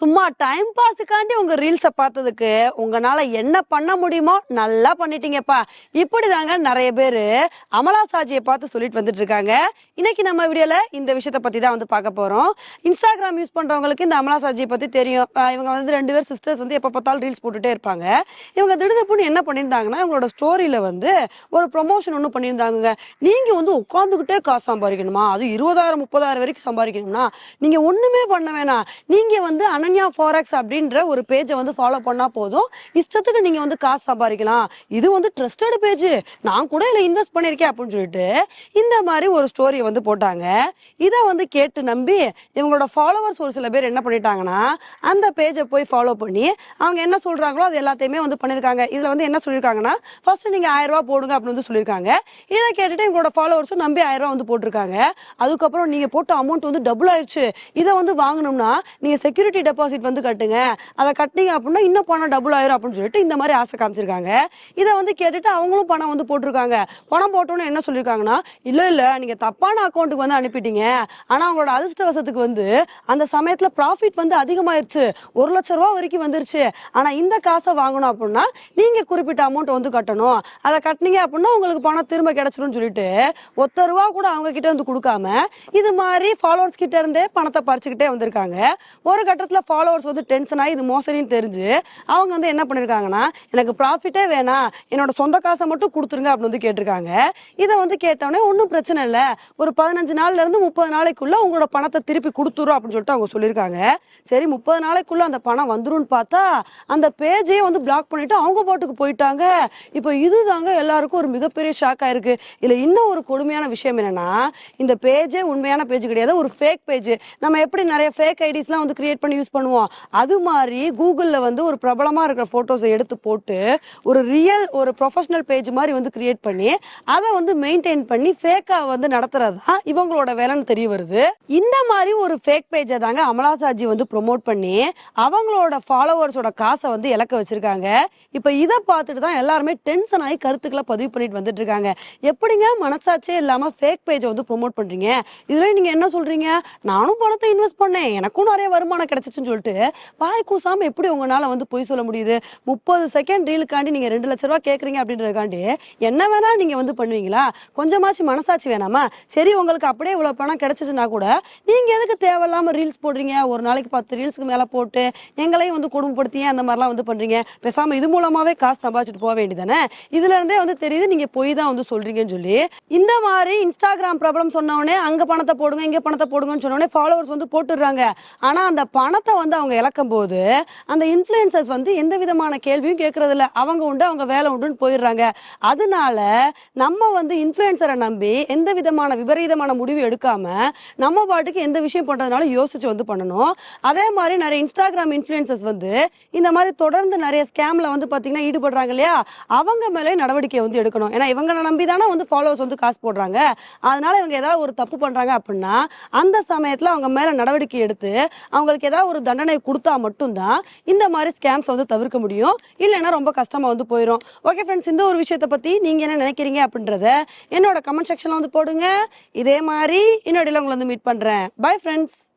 சும்மா டைம் பாஸுக்காண்டி உங்க ரீல்ஸை பார்த்ததுக்கு உங்களால என்ன பண்ண முடியுமோ நல்லா பண்ணிட்டீங்கப்பா. இப்படிதாங்க நிறைய பேர் அமலா சாஜியை பார்த்து சொல்லிட்டு வந்துட்டு இருக்காங்க. இன்னைக்கு நம்ம வீடியோல இந்த விஷயத்தை பத்தி தான் வந்து பார்க்க போறோம். இன்ஸ்டாகிராம் யூஸ் பண்றவங்களுக்கு இந்த அமலா சாஜியை பத்தி தெரியும். இவங்க வந்து ரெண்டு பேர் சிஸ்டர்ஸ் வந்து எப்போ பார்த்தாலும் ரீல்ஸ் போட்டுட்டே இருப்பாங்க. இவங்க திடுதப்புன்னு என்ன பண்ணியிருந்தாங்கன்னா இவங்களோட ஸ்டோரியில வந்து ஒரு ப்ரொமோஷன் ஒன்று பண்ணியிருந்தாங்க நீங்க வந்து உட்காந்துக்கிட்டே காசு சம்பாதிக்கணுமா? அது இருபதாயிரம் முப்பதாயிரம் வரைக்கும் சம்பாதிக்கணும்னா நீங்க ஒண்ணுமே பண்ண வேணாம். நீங்க வந்து அனன்யா ஃபாரெக்ஸ் அப்படின்ற ஒரு பேஜை வந்து ஃபாலோ பண்ணால் போதும். இஷ்டத்துக்கு நீங்கள் வந்து காசு சம்பாதிக்கலாம். இது வந்து ட்ரஸ்டட் பேஜ் நான் கூட இதில் இன்வெஸ்ட் பண்ணியிருக்கேன் அப்படின்னு சொல்லிட்டு இந்த மாதிரி ஒரு ஸ்டோரியை வந்து போட்டாங்க. இதை வந்து கேட்டு நம்பி இவங்களோட ஃபாலோவர்ஸ் ஒரு சில பேர் என்ன பண்ணிட்டாங்கன்னா அந்த பேஜை போய் ஃபாலோ பண்ணி அவங்க என்ன சொல்கிறாங்களோ அது எல்லாத்தையுமே வந்து பண்ணியிருக்காங்க. இதில் வந்து என்ன சொல்லியிருக்காங்கன்னா ஃபர்ஸ்ட் நீங்கள் ஆயிரம் ரூபாய் போடுங்க அப்படின்னு வந்து சொல்லியிருக்காங்க. இதை கேட்டுட்டு எங்களோட ஃபாலோவர்ஸும் நம்பி ஆயிரம் வந்து போட்டிருக்காங்க. அதுக்கப்புறம் நீங்கள் போட்ட அமௌண்ட் வந்து டபுள் ஆயிடுச்சு இதை வந்து வாங்கணும்னா நீங்கள் செக்யூரிட்டி டெபாசிட் வந்து கட்டுங்க. அதை கட்டிங்க அப்படின்னா இன்னும் பணம் டபுள் ஆயிரும் அப்படின்னு சொல்லிட்டு இந்த மாதிரி ஆசை காமிச்சிருக்காங்க. இதை வந்து கேட்டுட்டு அவங்களும் பணம் வந்து போட்டிருக்காங்க. பணம் போட்டோன்னு என்ன சொல்லியிருக்காங்கன்னா இல்லை இல்லை நீங்கள் தப்பான அக்கௌண்ட்டுக்கு வந்து அனுப்பிட்டீங்க. ஆனால் அவங்களோட அதிர்ஷ்டவசத்துக்கு வந்து அந்த சமயத்தில் ப்ராஃபிட் வந்து அதிகமாயிருச்சு. ஒரு லட்ச ரூபா வரைக்கும் வந்துருச்சு. ஆனால் இந்த காசை வாங்கணும் அப்படின்னா நீங்கள் குறிப்பிட்ட அமௌண்ட் வந்து கட்டணும். அதை கட்டினீங்க அப்படின்னா உங்களுக்கு பணம் திரும்ப கிடைச்சிரும்னு சொல்லிட்டு ஒத்த ரூபா கூட அவங்க கிட்ட வந்து கொடுக்காம இது மாதிரி ஃபாலோவர்ஸ் கிட்ட இருந்தே பணத்தை பறிச்சுக்கிட்டே வந்திருக்காங்க. ஒரு கட்டத்தில் ஃபாலோவர்ஸ் வந்து டென்ஷன் ஆகி இது மோசடின்னு தெரிஞ்சு அவங்க வந்து என்ன பண்ணியிருக்காங்கன்னா எனக்கு ப்ராஃபிட்டே வேணாம் என்னோட சொந்த காசை மட்டும் கொடுத்துருங்க அப்படின்னு வந்து கேட்டிருக்காங்க. இதை வந்து கேட்டோடனே ஒன்றும் பிரச்சனை இல்லை. ஒரு பதினஞ்சு நாள்லேருந்து முப்பது நாளைக்குள்ளே உங்களோட பணத்தை திருப்பி கொடுத்துரும் அப்படின்னு சொல்லிட்டு அவங்க சொல்லியிருக்காங்க. சரி முப்பது நாளைக்குள்ளே அந்த பணம் வந்துரும்னு பார்த்தா அந்த பேஜையே வந்து பிளாக் பண்ணிட்டு அவங்க பாட்டுக்கு போயிட்டாங்க. இப்போ இது தாங்க எல்லாருக்கும் ஒரு மிகப்பெரிய ஷாக் ஆயிருக்கு. இதில் இன்னும் ஒரு கொடுமையான விஷயம் என்னன்னா இந்த பேஜே உண்மையான பேஜ் கிடையாது ஒரு ஃபேக் பேஜ் நம்ம எப்படி நிறைய ஃபேக் ஐடிஸ்லாம் வந்து கிரியேட் பண்ணி யூஸ் பண்ணுவோம். அது மாதிரி கூகுளில் வந்து ஒரு பிரபலமா இருக்கிற ஃபோட்டோஸை எடுத்து போட்டு ஒரு ரியல் ஒரு ப்ரொஃபஷனல் பேஜ் மாதிரி வந்து கிரியேட் பண்ணி அதை வந்து மெயின்டைன் பண்ணி ஃபேக்காக வந்து நடத்துறது தான் இவங்களோட வேலைன்னு தெரிய வருது. இந்த மாதிரி ஒரு ஃபேக் பேஜை தாங்க அமலா சாஜி வந்து ப்ரொமோட் பண்ணி அவங்களோட ஃபாலோவர்ஸோட காசை வந்து இழக்க வச்சிருக்காங்க. இப்போ இதை பார்த்துட்டு தான் எல்லாருமே டென்ஷன் ஆகி கருத்துக்களை பதிவு பண்ணிட்டு வந்துட்டு இருக்காங்க. எப்படிங்க மனசாட்சியே இல்லாமல் ஃபேக் பேஜை வந்து ப்ரொமோட் பண்றீங்க? இதில் நீங்க என்ன சொல்றீங்க? நானும் பணத்தை இன்வெஸ்ட் பண்ணேன். எனக்கும் நிறைய வருமானம் கிடைச்சிச்சுன்னு சொல்லிட்டு வாய் கூசாம எப்படி உங்களால வந்து பொய் சொல்ல முடியுது? முப்பது செகண்ட் ரீலுக்காண்டி நீங்க ரெண்டு லட்ச ரூபா கேக்குறீங்க அப்படின்றதுக்காண்டி என்ன வேணா நீங்க வந்து பண்ணுவீங்களா? கொஞ்சமாச்சு மனசாட்சி வேணாமா? சரி உங்களுக்கு அப்படியே இவ்வளவு பணம் கிடைச்சிச்சுன்னா கூட நீங்க எதுக்கு தேவையில்லாம ரீல்ஸ் போடுறீங்க? ஒரு நாளைக்கு பத்து ரீல்ஸ்க்கு மேல போட்டு எங்களையும் வந்து கொடுமைப்படுத்தி அந்த மாதிரிலாம் வந்து பண்றீங்க? பேசாம இது மூலமாவே காசு சம்பாதிச்சுட்டு போக வேண்டியதானே இதுல இருந்தே வந்து தெரியுது நீங்க பொய் தான் வந்து சொல்றீங்கன்னு சொல்லி. இந்த மாதிரி இன்ஸ்டாகிராம் ப்ராப்ளம் சொன்ன உடனே அங்க பணத்தை போடுங்க இங்க பணத்தை போடுங்கன்னு சொன்ன உடனே ஃபாலோவர்ஸ் வந்து போட்டுடுறாங்க. ஆனா அந்த பணத்தை வந்து அவங்க இழக்கும் போது அந்த இன்ஃப்ளூயன்சர்ஸ் வந்து எந்த விதமான கேள்வியும் கேட்கறதில்ல அவங்க உண்டு அவங்க வேலை உண்டுன்னு போயிடுறாங்க. அதனால நம்ம வந்து இன்ஃப்ளூயன்சரை நம்பி எந்த விதமான விபரீதமான முடிவு எடுக்காம நம்ம பாட்டுக்கு எந்த விஷயம் பண்றதுனால யோசிச்சு வந்து பண்ணணும். அதே மாதிரி நிறைய இன்ஸ்டாகிராம் இன்ஃப்ளூயன்சர்ஸ் வந்து இந்த மாதிரி தொடர்ந்து நிறைய ஸ்கேம்ல வந்து பாத்தீங்கன்னா ஈடுபடுறாங்க இல்லையா? அவங்க மேலே நடவடிக்கை வந்து எடுக்கணும். ஏன்னா இவங்களை நம்பி தானே வந்து ஃபாலோவர்ஸ் வந்து காசு போடுறாங்க. அதனால இவங்க ஏதாவது ஒரு தப்பு பண்றாங்க அப்படின்னா அந்த சமயத்துல அவங்க மேல நடவடிக்கை எடுத்து அவங்களுக்கு ஏதாவது ஒரு தண்டனை கொடுத்தா மட்டும்தான் இந்த மாதிரி ஸ்கேம்ஸ் வந்து தவிர்க்க முடியும். இல்லைன்னா ரொம்ப கஷ்டமா வந்து போயிடும் ஓகே ஃப்ரெண்ட்ஸ் இந்த ஒரு விஷயத்தை பத்தி நீங்க என்ன நினைக்கிறீங்க அப்படின்றத என்னோட கமெண்ட் செக்ஷனில் வந்து போடுங்க. இதே மாதிரி இன்னொடையில் உங்களை வந்து மீட் பண்றேன். Bye friends